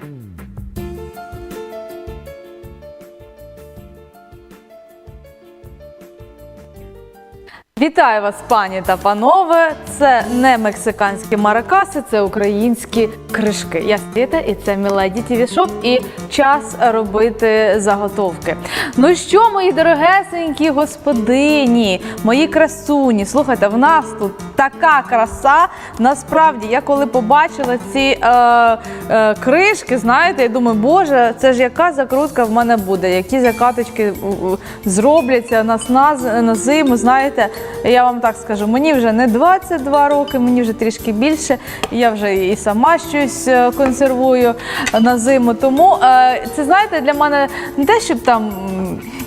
Mm. Вітаю вас, пані та панове. Це не мексиканські маракаси, це українські кришки. Я Світа і це Міледі ТВ Шоп і час робити заготовки. Ну що, мої дорогесенькі господині, мої красуні, слухайте, в нас тут така краса. Насправді, я коли побачила ці е, е, кришки, знаєте, я думаю, боже, це ж яка закрутка в мене буде, які закаточки у- у, зробляться нас на, на зиму. Знаєте, я вам так скажу, мені вже не 22 роки, мені вже трішки більше. Я вже і сама щось е, консервую на зиму. Тому е, це знаєте, для мене не те, щоб там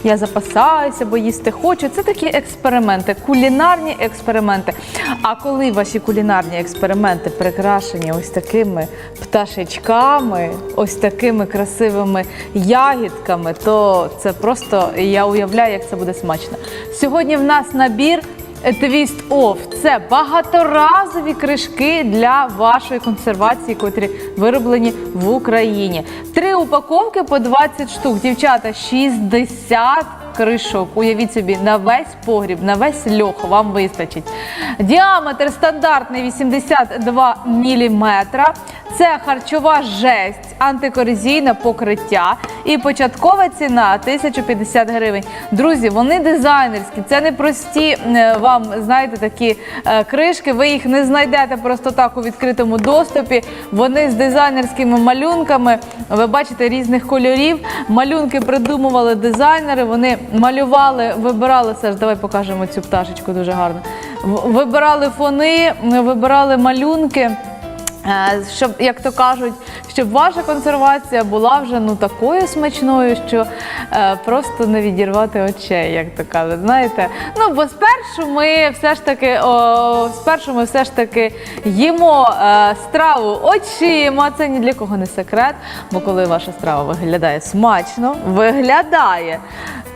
я запасаюся, бо їсти хочу. Це такі експерименти, кулінарні експерименти. А коли ваші кулінарні експерименти прикрашені ось такими пташечками, ось такими красивими ягідками, то це просто я уявляю, як це буде смачно. Сьогодні в нас набір. Твіст оф це багаторазові кришки для вашої консервації, котрі вироблені в Україні. Три упаковки по 20 штук. Дівчата, 60 кришок. Уявіть собі, на весь погріб, на весь льох вам вистачить. Діаметр стандартний 82 мм. Це харчова жесть, антикорозійне покриття і початкова ціна 1050 гривень. Друзі, вони дизайнерські, це не прості е, вам, знаєте, такі е, кришки. Ви їх не знайдете просто так у відкритому доступі. Вони з дизайнерськими малюнками. Ви бачите різних кольорів. Малюнки придумували дизайнери. Вони малювали, вибирали все. Давай покажемо цю пташечку дуже гарно. Вибирали фони, вибирали малюнки. Е, Щоб, як то кажуть, щоб ваша консервація була вже ну такою смачною, що е, просто не відірвати очей, як то кажуть. Знаєте, ну бо спершу ми все ж таки, о, спершу ми все ж таки їмо е, страву очима. Це ні для кого не секрет. Бо коли ваша страва виглядає смачно, виглядає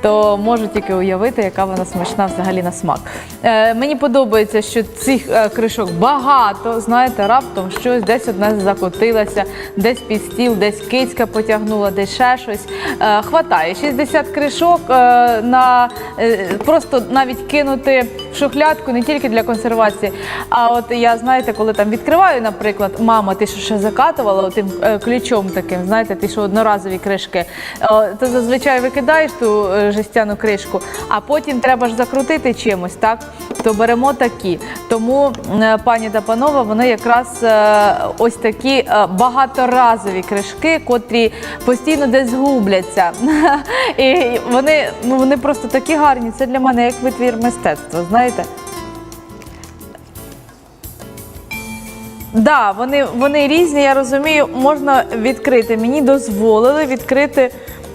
то можу тільки уявити, яка вона смачна взагалі на смак. Е, мені подобається, що цих е, кришок багато. Знаєте, раптом щось десь одна закотилася, десь під стіл, десь кицька потягнула, десь ще щось. Е, хватає 60 кришок е, на е, просто навіть кинути шухлядку не тільки для консервації. А от я знаєте, коли там відкриваю, наприклад, мама, ти що ще закатувала тим ключом таким, знаєте, ти що одноразові кришки, то зазвичай викидаєш ту е, жестяну кришку, а потім треба ж закрутити чимось, так? То беремо такі. Тому, е, пані та панове, вони якраз е, ось такі е, багаторазові кришки, котрі постійно десь губляться. І вони, ну, вони просто такі гарні. Це для мене як витвір мистецтва, знаєте? Да, вони, вони різні, я розумію, можна відкрити. Мені дозволили відкрити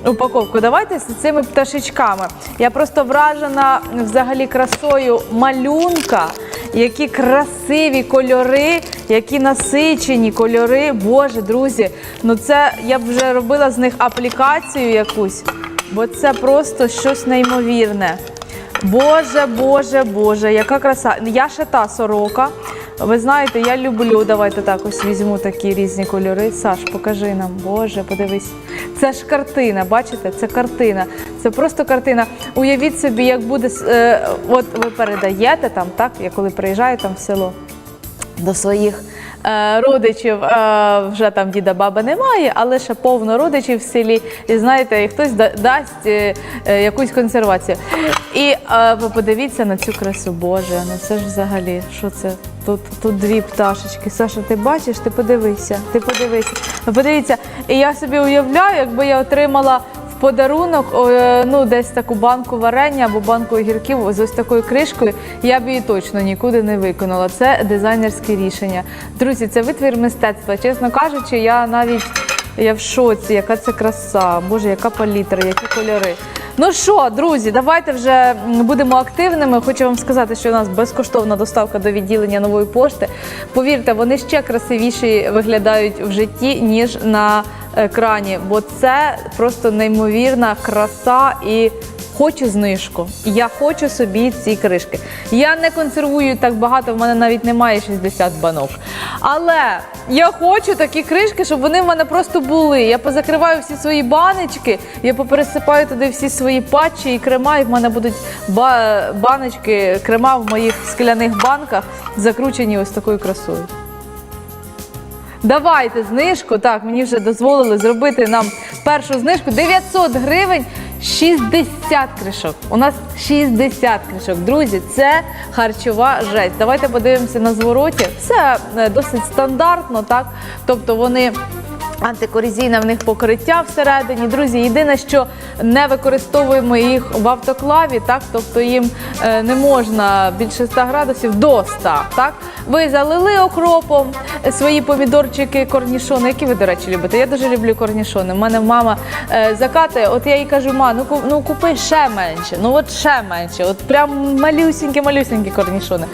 упаковку. Давайте з цими пташечками. Я просто вражена взагалі красою малюнка, які красиві кольори, які насичені кольори. Боже, друзі, ну це я б вже робила з них аплікацію якусь, бо це просто щось неймовірне. Боже, Боже, Боже, яка краса. Я ще та сорока. Ви знаєте, я люблю. Давайте так ось візьму такі різні кольори. Саш, покажи нам. Боже, подивись. Це ж картина, бачите? Це картина. Це просто картина. Уявіть собі, як буде. е, от ви передаєте там, так? Я коли приїжджаю там в село до своїх е, родичів. Е, вже там діда баби немає, але ще повно родичів в селі. І знаєте, і хтось да- дасть е, якусь консервацію. І подивіться на цю красу, Боже, ну це ж взагалі, що це? Тут, тут дві пташечки. Саша, ти бачиш? Ти подивися, ти подивися. Подивіться, і я собі уявляю, якби я отримала подарунок е, ну, десь таку банку варення або банку огірків з ось такою кришкою, я б її точно нікуди не виконала. Це дизайнерське рішення. Друзі, це витвір мистецтва. Чесно кажучи, я навіть я в шоці, яка це краса, боже, яка палітра, які кольори. Ну що, друзі, давайте вже будемо активними. Хочу вам сказати, що у нас безкоштовна доставка до відділення нової пошти. Повірте, вони ще красивіші виглядають в житті, ніж на екрані, бо це просто неймовірна краса і хочу знижку. Я хочу собі ці кришки. Я не консервую так багато, в мене навіть немає 60 банок. Але я хочу такі кришки, щоб вони в мене просто були. Я позакриваю всі свої баночки, я попересипаю туди всі свої патчі і крема, і в мене будуть ба- баночки, крема в моїх скляних банках закручені ось такою красою. Давайте знижку. Так, мені вже дозволили зробити нам першу знижку 900 гривень. 60 кришок. У нас 60 кришок. Друзі, це харчова жесть. Давайте подивимося на звороті. Все е, досить стандартно, так? Тобто вони. Антикорозійне в них покриття всередині. Друзі, єдине, що не використовуємо їх в автоклаві, так тобто їм е, не можна більше 100 градусів до 100, Так ви залили окропом свої помідорчики, корнішони. Які ви, до речі, любите? Я дуже люблю корнішони. У мене мама е, закатує. От я їй кажу, ма, ну ну купи ще менше. Ну от ще менше. От прям малюсінькі, малюсінькі корнішони.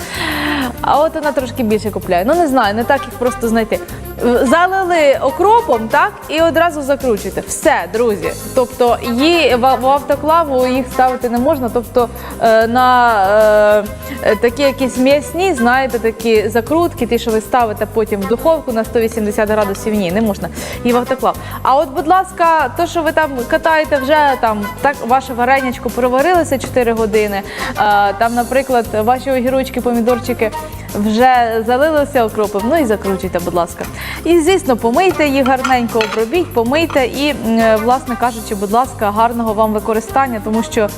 А от вона трошки більше купляє. Ну не знаю, не так їх просто знайти. Залили окропом, так, і одразу закручуйте. Все, друзі. Тобто її в, автоклаву їх ставити не можна. Тобто е, на е, такі якісь м'ясні, знаєте, такі закрутки, ті, що ви ставите потім в духовку на 180 градусів, ні, не можна. І в автоклав. А от, будь ласка, то, що ви там катаєте вже там, так ваше варенячко проварилося 4 години. Е, там, наприклад, ваші огірочки, помідорчики вже залилися окропом, ну і закручуйте, будь ласка. І, звісно, помийте їх гарненько, обробіть, помийте і, власне кажучи, будь ласка, гарного вам використання, тому що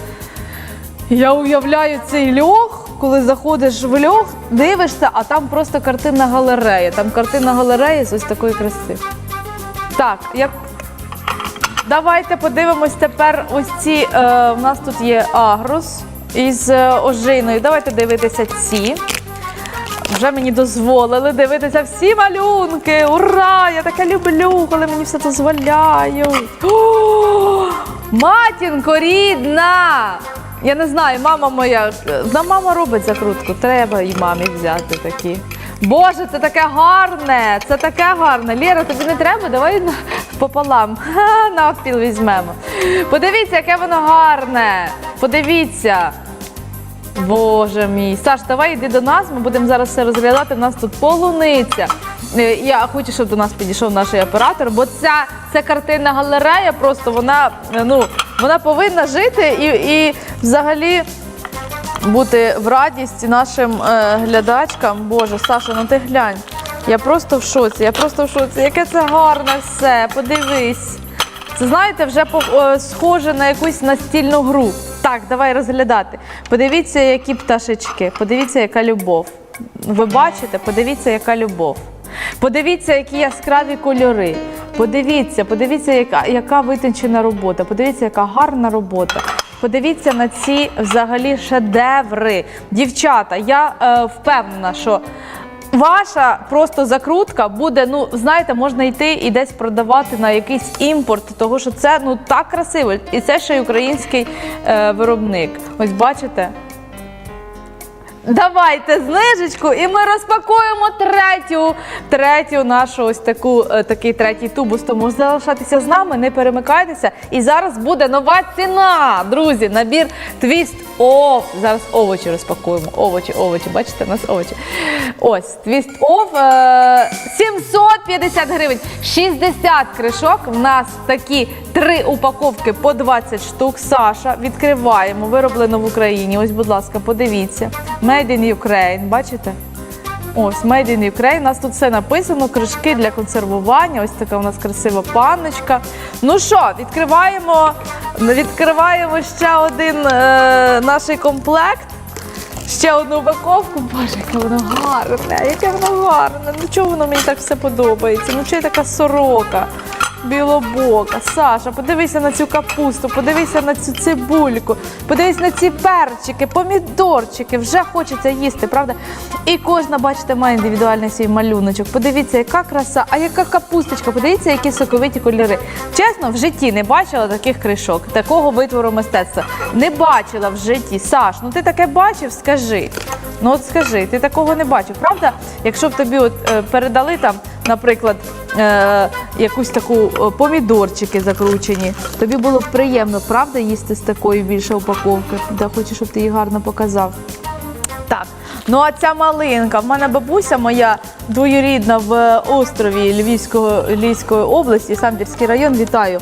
я уявляю цей льох, коли заходиш в льох, дивишся, а там просто картинна галерея. Там картинна галерея з ось такої краси. Так, як Давайте подивимось тепер ось ці. Е, у нас тут є агрос із е, ожиною. Давайте дивитися ці. Вже мені дозволили дивитися всі малюнки. Ура! Я таке люблю, коли мені все дозволяють. О, матінко рідна! Я не знаю, мама моя. Да, мама робить закрутку. Треба і мамі взяти такі. Боже, це таке гарне! Це таке гарне. Лєра, тобі не треба? Давай пополам. Навпіл візьмемо. Подивіться, яке воно гарне. Подивіться. Боже мій. Саш, давай йди до нас, ми будемо зараз все розглядати. У нас тут полуниця. Е, Я хочу, щоб до нас підійшов наш оператор, бо ця, ця картинна галерея просто вона, е, ну, вона повинна жити і, і взагалі бути в радість нашим е, глядачкам. Боже, Саша, ну ти глянь. Я просто в шоці, я просто в шоці. Яке це гарне все, подивись. Це знаєте, вже схоже на якусь настільну гру. Так, давай розглядати. Подивіться, які пташечки, подивіться, яка любов. Ви бачите, подивіться, яка любов. Подивіться, які яскраві кольори. Подивіться, подивіться, яка, яка витончена робота. Подивіться, яка гарна робота. Подивіться на ці взагалі шедеври. Дівчата, я е, впевнена, що Ваша просто закрутка буде, ну знаєте, можна йти і десь продавати на якийсь імпорт, того що це ну так красиво, і це ще й український е, виробник. Ось бачите. Давайте знижечку, і ми розпакуємо третю, третю нашу ось таку, е, такий третій тубус. Тому залишайтеся з нами, не перемикайтеся. І зараз буде нова ціна. Друзі, набір Twist Off. Зараз овочі розпакуємо. Овочі, овочі, бачите, у нас овочі. Ось Off е, 750 гривень, 60 кришок. В нас такі три упаковки по 20 штук. Саша, відкриваємо. Вироблено в Україні. Ось, будь ласка, подивіться. Made in Ukraine, бачите? Ось Made in Ukraine. У нас тут все написано, кришки для консервування. Ось така у нас красива панночка. Ну що, відкриваємо, відкриваємо ще один е, наш комплект. Ще одну упаковку. Боже, яке воно гарне, яке воно гарне. Ну чого воно мені так все подобається? Ну чого я така сорока? Білобока, Саша, подивися на цю капусту, подивися на цю цибульку, подивись на ці перчики, помідорчики. Вже хочеться їсти, правда? І кожна, бачите, має індивідуальний свій малюночок. Подивіться, яка краса, а яка капусточка, подивіться, які соковиті кольори. Чесно, в житті не бачила таких кришок, такого витвору мистецтва. Не бачила в житті. Саш, ну ти таке бачив? Скажи. Ну от скажи, ти такого не бачив, правда? Якщо б тобі от е, передали там наприклад, е, якусь таку е, помідорчики закручені. Тобі було б приємно, правда, їсти з такої більше упаковки? Да, хочу, щоб ти її гарно показав. Так, ну а ця малинка. В мене бабуся моя двоюрідна в острові Львівського, Львівської області, Самбірський район, вітаю.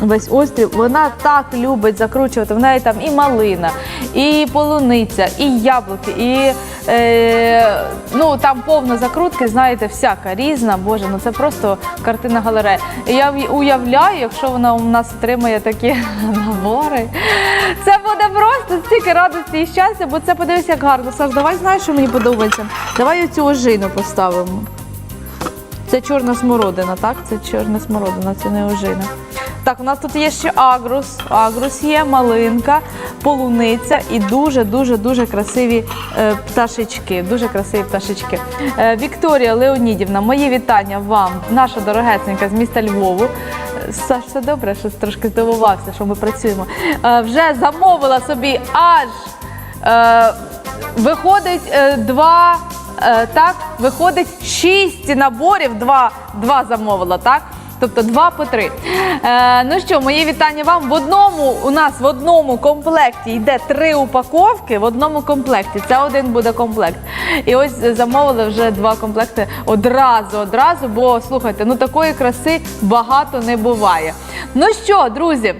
Весь острів, вона так любить закручувати. В неї там і малина, і полуниця, і яблуки, і е, ну там повно закрутки, знаєте, всяка різна. Боже, ну це просто картина галерея. І я уявляю, якщо вона у нас отримає такі набори, це буде просто стільки радості і щастя, бо це подивись, як гарно. Саш, давай знаєш, що мені подобається. Давай оцю ожину поставимо. Це чорна смородина, так? Це чорна смородина, це не ожина. Так, у нас тут є ще агрус. Агрус є, малинка, полуниця і дуже дуже дуже красиві е, пташечки. Дуже красиві пташечки. Е, Вікторія Леонідівна, мої вітання вам, наша дорогесенька з міста Львову. Саш, все добре, що трішки здивувався, що ми працюємо. Е, вже замовила собі аж. Виходить два. Е, так, виходить шість наборів, два, два замовила, так? Тобто два по три. Е, ну що, мої вітання вам. В одному у нас в одному комплекті йде три упаковки в одному комплекті. Це один буде комплект. І ось замовили вже два комплекти одразу, одразу, бо слухайте, ну такої краси багато не буває. Ну що, друзі.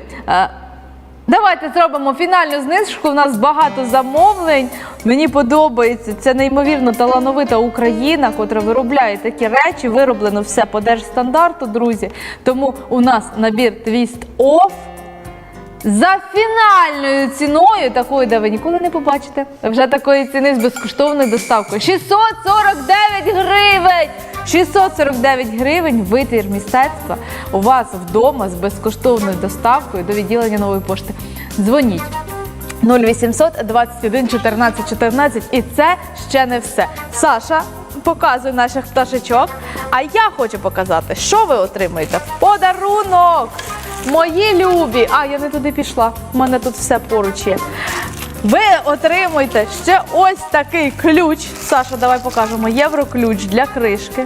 Давайте зробимо фінальну знижку. У нас багато замовлень. Мені подобається. Це неймовірно талановита Україна, котра виробляє такі речі. Вироблено все по держстандарту, друзі. Тому у нас набір Twist Off за фінальною ціною, такою, де ви ніколи не побачите. Вже такої ціни з безкоштовною доставкою. 649 гривень! 649 гривень витвір мистецтва у вас вдома з безкоштовною доставкою до відділення нової пошти. Дзвоніть. 0800 21 14 14 і це ще не все. Саша показує наших пташечок. А я хочу показати, що ви отримуєте в подарунок. Мої любі. А, я не туди пішла. У мене тут все поруч є. Ви отримуєте ще ось такий ключ. Саша, давай покажемо. Євроключ для кришки.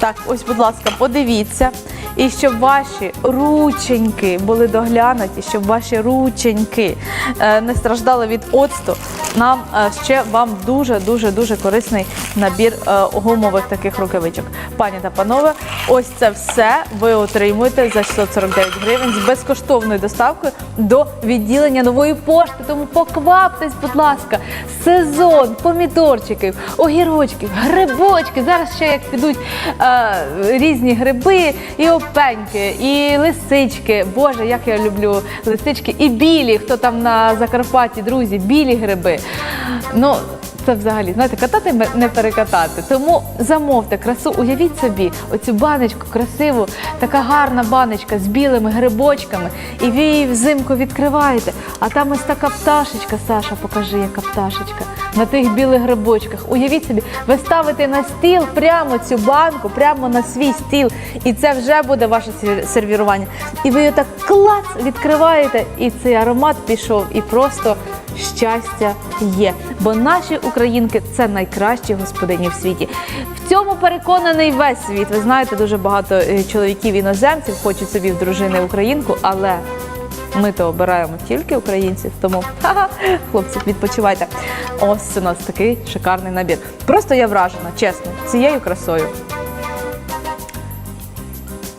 Так, ось, будь ласка, подивіться. І щоб ваші рученьки були доглянуті, щоб ваші рученьки е, не страждали від оцту, нам е, ще вам дуже дуже корисний набір е, гумових таких рукавичок. Пані та панове, ось це все ви отримуєте за 649 гривень з безкоштовною доставкою до відділення нової пошти. Тому покваптесь, будь ласка, сезон помідорчиків, огірочків, грибочки. Зараз ще як підуть різні гриби, і опеньки, і лисички. Боже, як я люблю лисички, і білі, хто там на Закарпатті, друзі, білі гриби. Ну, це взагалі, знаєте, катати не перекатати. Тому замовте красу, уявіть собі оцю баночку красиву, така гарна баночка з білими грибочками, і ви її взимку відкриваєте. А там ось така пташечка, Саша, покажи, яка пташечка на тих білих грибочках. Уявіть собі, ви ставите на стіл прямо цю банку, прямо на свій стіл, і це вже буде ваше сервірування. І ви її так клац відкриваєте, і цей аромат пішов, і просто щастя є. Бо наші українки це найкращі господині в світі. В цьому переконаний весь світ. Ви знаєте, дуже багато е, чоловіків іноземців хочуть собі в дружини українку, але ми то обираємо тільки українців, тому ха-ха, хлопці, відпочивайте. Ось у нас такий шикарний набір. Просто я вражена, чесно, цією красою.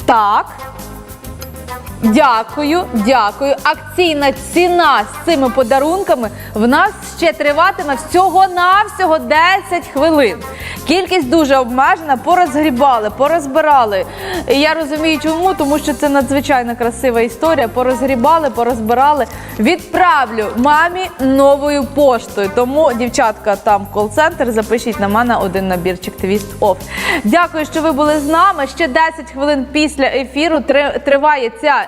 Так. Дякую, дякую. Акційна ціна з цими подарунками в нас ще триватиме всього-навсього 10 хвилин. Кількість дуже обмежена, порозгрібали, порозбирали. І я розумію, чому, тому що це надзвичайно красива історія. Порозгрібали, порозбирали. Відправлю мамі новою поштою. Тому, дівчатка, там кол-центр, запишіть на мене один набірчик Twist Off. Дякую, що ви були з нами. Ще 10 хвилин після ефіру три- триває ця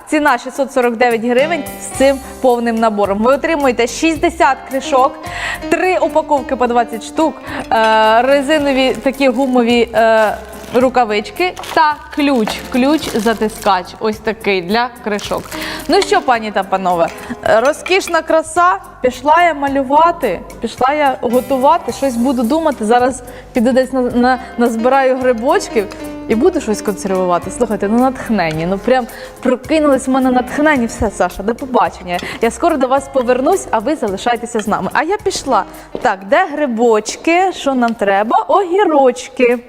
ціна 649 гривень з цим повним набором. Ви отримуєте 60 кришок, 3 упаковки по 20 штук, е, резинові такі гумові. Е, рукавички та ключ. Ключ-затискач. Ось такий для кришок. Ну що, пані та панове, розкішна краса. Пішла я малювати, пішла я готувати, щось буду думати. Зараз піду десь на, на, назбираю грибочків і буду щось консервувати. Слухайте, ну натхнені. Ну прям прокинулись в мене натхнені. Все, Саша, до побачення. Я скоро до вас повернусь, а ви залишайтеся з нами. А я пішла. Так, де грибочки? Що нам треба? Огірочки.